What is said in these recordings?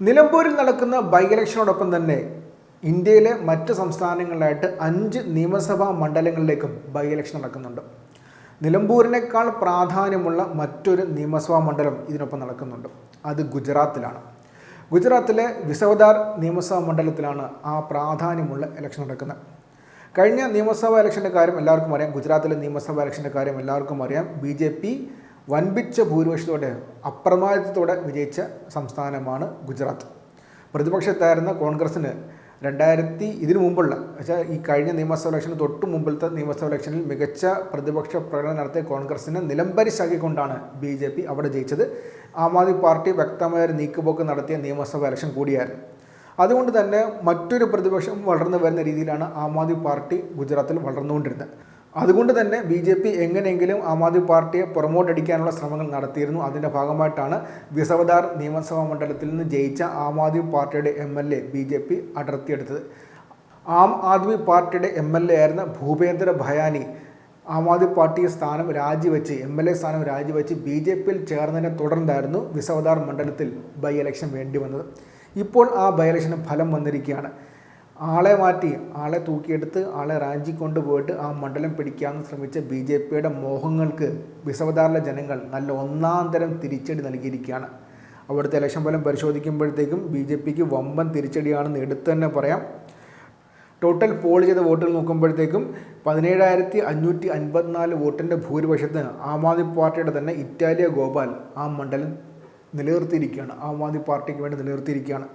നിലമ്പൂരിൽ നടക്കുന്ന ബൈ ഇലക്ഷനോടൊപ്പം തന്നെ ഇന്ത്യയിലെ മറ്റ് സംസ്ഥാനങ്ങളിലായിട്ട് അഞ്ച് നിയമസഭാ മണ്ഡലങ്ങളിലേക്കും ബൈ ഇലക്ഷൻ നടക്കുന്നുണ്ട്. നിലമ്പൂരിനേക്കാൾ പ്രാധാന്യമുള്ള മറ്റൊരു നിയമസഭാ മണ്ഡലം ഇതിനൊപ്പം നടക്കുന്നുണ്ട്. അത് ഗുജറാത്തിലാണ്. ഗുജറാത്തിലെ വിസവദാർ നിയമസഭാ മണ്ഡലത്തിലാണ് ആ പ്രാധാന്യമുള്ള ഇലക്ഷൻ നടക്കുന്നത്. കഴിഞ്ഞ നിയമസഭാ ഇലക്ഷന്റെ കാര്യം എല്ലാവർക്കും അറിയാം. ഗുജറാത്തിലെ നിയമസഭാ ഇലക്ഷന്റെ കാര്യം എല്ലാവർക്കും അറിയാം. ബി ജെ പി വൻപിച്ച ഭൂരിപക്ഷത്തോടെ അപ്രമാദിത്വത്തോടെ വിജയിച്ച സംസ്ഥാനമാണ് ഗുജറാത്ത്. പ്രതിപക്ഷത്തായിരുന്ന കോൺഗ്രസ്സിന് രണ്ടായിരത്തി ഇതിനു മുമ്പുള്ള വെച്ചാൽ ഈ കഴിഞ്ഞ നിയമസഭാ ഇലക്ഷന് തൊട്ടു മുമ്പിലത്തെ നിയമസഭാ ഇലക്ഷനിൽ മികച്ച പ്രതിപക്ഷ പ്രകടനം നടത്തിയ കോൺഗ്രസിനെ നിലംപരിശാക്കിക്കൊണ്ടാണ് ബി ജെ പി അവിടെ ജയിച്ചത്. ആം ആദ്മി പാർട്ടി വ്യക്തമായ ഒരു നീക്കുപോക്ക് നടത്തിയ നിയമസഭാ ഇലക്ഷൻ കൂടിയായിരുന്നു. അതുകൊണ്ട് തന്നെ മറ്റൊരു പ്രതിപക്ഷം വളർന്നു വരുന്ന രീതിയിലാണ് ആം ആദ്മി പാർട്ടി ഗുജറാത്തിൽ വളർന്നുകൊണ്ടിരുന്നത്. അതുകൊണ്ട് തന്നെ ബി ജെ പി എങ്ങനെയെങ്കിലും ആം ആദ്മി പാർട്ടിയെ പ്രൊമോട്ട് പുറമോട്ടടിക്കാനുള്ള ശ്രമങ്ങൾ നടത്തിയിരുന്നു. അതിന്റെ ഭാഗമായിട്ടാണ് വിസവദാർ നിയമസഭാ മണ്ഡലത്തിൽ നിന്ന് ജയിച്ച ആം ആദ്മി പാർട്ടിയുടെ M L A B J P അടർത്തിയെടുത്തത്. Aam Aadmi പാർട്ടിയുടെ എം എൽ എ ആയിരുന്ന ഭൂപേന്ദ്ര ഭയാനി ആം ആദ്മി പാർട്ടി സ്ഥാനം രാജിവെച്ച് എം എൽ എ സ്ഥാനം രാജിവെച്ച് ബി ജെ പിയിൽ ചേർന്നതിനെ തുടർന്നായിരുന്നു വിസവദാർ മണ്ഡലത്തിൽ ബൈ ഇലക്ഷൻ വേണ്ടി വന്നത്. ഇപ്പോൾ ആ ബൈ ഇലക്ഷന് ഫലം വന്നിരിക്കുകയാണ്. ആളെ മാറ്റി ആളെ തൂക്കിയെടുത്ത് ആളെ റാഞ്ചി കൊണ്ടുപോയിട്ട് ആ മണ്ഡലം പിടിക്കാമെന്ന് ശ്രമിച്ച ബി ജെ പിയുടെ മോഹങ്ങൾക്ക് വിസവദാറിലെ ജനങ്ങൾ നല്ല ഒന്നാം തരം തിരിച്ചടി നൽകിയിരിക്കുകയാണ്. അവിടുത്തെ ഇലക്ഷൻ ഫലം പരിശോധിക്കുമ്പോഴത്തേക്കും ബി ജെ പിക്ക് വമ്പൻ തിരിച്ചടിയാണെന്ന് എടുത്തു തന്നെ പറയാം. ടോട്ടൽ പോൾ ചെയ്ത വോട്ടുകൾ നോക്കുമ്പോഴത്തേക്കും പതിനേഴായിരത്തി അഞ്ഞൂറ്റി അൻപത്തിനാല് വോട്ടിന്റെ ഭൂരിപക്ഷത്തിന് ആം ആദ്മി പാർട്ടിയുടെ തന്നെ ഇറ്റാലിയ ഗോപാൽ ആ മണ്ഡലം നിലനിർത്തിയിരിക്കുകയാണ്. ആം ആദ്മി പാർട്ടിക്ക് വേണ്ടി നിലനിർത്തിയിരിക്കുകയാണ്.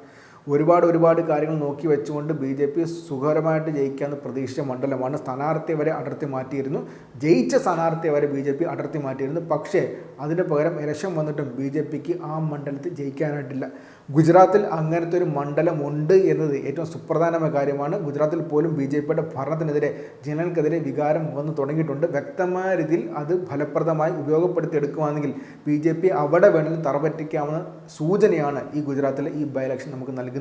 ഒരുപാട് ഒരുപാട് കാര്യങ്ങൾ നോക്കി വെച്ചുകൊണ്ട് ബി ജെ പി സുഖകരമായിട്ട് ജയിക്കാമെന്ന് പ്രതീക്ഷിച്ച മണ്ഡലമാണ്. സ്ഥാനാർത്ഥി വരെ അടർത്തി മാറ്റിയിരുന്നു. ജയിച്ച സ്ഥാനാർത്ഥിയെ വരെ ബി ജെ പി അടർത്തി മാറ്റിയിരുന്നു. പക്ഷേ അതിന് പകരം ഇലക്ഷൻ വന്നിട്ടും ബി ജെ പിക്ക് ആ മണ്ഡലത്തിൽ ജയിക്കാനായിട്ടില്ല. ഗുജറാത്തിൽ അങ്ങനത്തെ ഒരു മണ്ഡലം ഉണ്ട് എന്നത് ഏറ്റവും സുപ്രധാനമായ കാര്യമാണ്. ഗുജറാത്തിൽ പോലും ബി ജെ പിയുടെ ഭരണത്തിനെതിരെ ജനങ്ങൾക്കെതിരെ വികാരം വന്നു തുടങ്ങിയിട്ടുണ്ട്. വ്യക്തമായ രീതിയിൽ അത് ഫലപ്രദമായി ഉപയോഗപ്പെടുത്തിയെടുക്കുകയാണെങ്കിൽ ബി ജെ പി അവിടെ വേണമെങ്കിൽ തറപറ്റിക്കാവുന്ന സൂചനയാണ് ഈ ഗുജറാത്തിലെ ഈ ബൈ ഇലക്ഷൻ നമുക്ക് നൽകുന്നത്.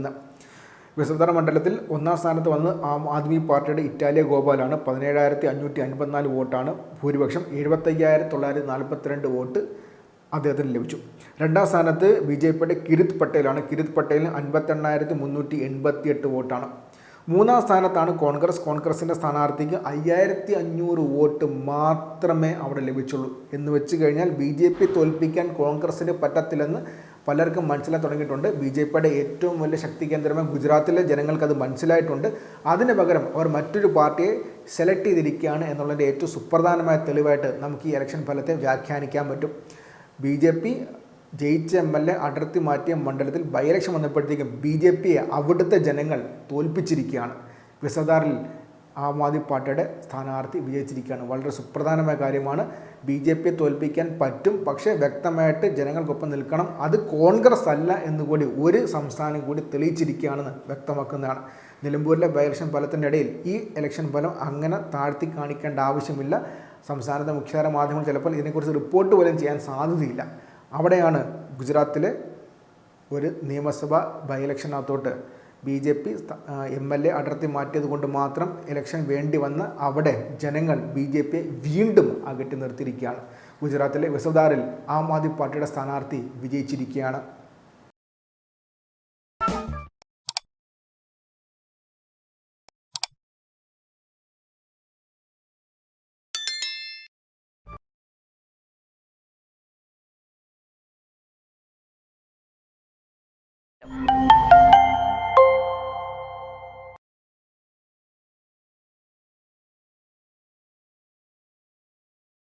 വിസർജന മണ്ഡലത്തിൽ ഒന്നാം സ്ഥാനത്ത് വന്ന് ആം ആദ്മി പാർട്ടിയുടെ ഇറ്റാലിയ ഗോപാലാണ് പതിനേഴായിരത്തി അഞ്ഞൂറ്റി അൻപത്തിനാല് വോട്ടാണ്. ഭൂരിപക്ഷം എഴുപത്തയ്യായിരത്തി തൊള്ളായിരത്തി നാൽപ്പത്തിരണ്ട് വോട്ട് അദ്ദേഹത്തിന് ലഭിച്ചു. രണ്ടാം സ്ഥാനത്ത് ബി ജെ പിയുടെ കിരിത് പട്ടേലാണ്. കിരിത് പട്ടേലിന് അൻപത്തെണ്ണായിരത്തി മുന്നൂറ്റി എൺപത്തി എട്ട് വോട്ടാണ്. മൂന്നാം സ്ഥാനത്താണ് കോൺഗ്രസ്. കോൺഗ്രസിന്റെ സ്ഥാനാർത്ഥിക്ക് അയ്യായിരത്തി അഞ്ഞൂറ് വോട്ട് മാത്രമേ അവിടെ ലഭിച്ചുള്ളൂ. എന്ന് വെച്ച് കഴിഞ്ഞാൽ ബി ജെ പി തോൽപ്പിക്കാൻ കോൺഗ്രസ്സിന് പറ്റത്തില്ലെന്ന് പലർക്കും മനസ്സിലാക്കി തുടങ്ങിയിട്ടുണ്ട്. ബി ജെ പിയുടെ ഏറ്റവും വലിയ ശക്തി കേന്ദ്രമായ ഗുജറാത്തിലെ ജനങ്ങൾക്ക് അത് മനസ്സിലായിട്ടുണ്ട്. അതിന് പകരം അവർ മറ്റൊരു പാർട്ടിയെ സെലക്ട് ചെയ്തിരിക്കുകയാണ് എന്നുള്ളതിന്റെ ഏറ്റവും സുപ്രധാനമായ തെളിവായിട്ട് നമുക്ക് ഈ ഇലക്ഷൻ ഫലത്തെ വ്യാഖ്യാനിക്കാൻ പറ്റും. ബി ജെ പി ജയിച്ച എം എൽ എ അടർത്തി മാറ്റിയ മണ്ഡലത്തിൽ ബൈലക്ഷൻ വന്നപ്പോഴത്തേക്കും ബി ജെ പിയെ അവിടുത്തെ ജനങ്ങൾ തോൽപ്പിച്ചിരിക്കുകയാണ്. വിസദാറിൽ ആം ആദ്മി പാർട്ടിയുടെ സ്ഥാനാർത്ഥി വിജയിച്ചിരിക്കുകയാണ്. വളരെ സുപ്രധാനമായ കാര്യമാണ്. ബി ജെ പിയെ തോൽപ്പിക്കാൻ പറ്റും പക്ഷേ വ്യക്തമായിട്ട് ജനങ്ങൾക്കൊപ്പം നിൽക്കണം. അത് കോൺഗ്രസ് അല്ല എന്നുകൂടി ഒരു സംസ്ഥാനം കൂടി തെളിയിച്ചിരിക്കുകയാണെന്ന് വ്യക്തമാക്കുന്നതാണ്. നിലമ്പൂരിലെ ബൈ ഇലക്ഷൻ ഫലത്തിന്റെ ഇടയിൽ ഈ ഇലക്ഷൻ ഫലം അങ്ങനെ താഴ്ത്തി കാണിക്കേണ്ട ആവശ്യമില്ല. സംസ്ഥാനത്തെ മുഖ്യധാര മാധ്യമങ്ങൾ ചിലപ്പോൾ ഇതിനെക്കുറിച്ച് റിപ്പോർട്ട് പോലും ചെയ്യാൻ സാധ്യതയില്ല. അവിടെയാണ് ഗുജറാത്തിലെ ഒരു നിയമസഭ by ഇലക്ഷനകത്തോട്ട് B J P M L A അടർത്തി മാറ്റിയത് കൊണ്ട് മാത്രം ഇലക്ഷൻ വേണ്ടി വന്ന് അവിടെ ജനങ്ങൾ ബി ജെ പിയെ വീണ്ടും അകറ്റി നിർത്തിയിരിക്കുകയാണ്. ഗുജറാത്തിലെ വിസദാറിൽ ആം ആദ്മി പാർട്ടിയുടെ സ്ഥാനാർത്ഥി വിജയിച്ചിരിക്കുകയാണ്.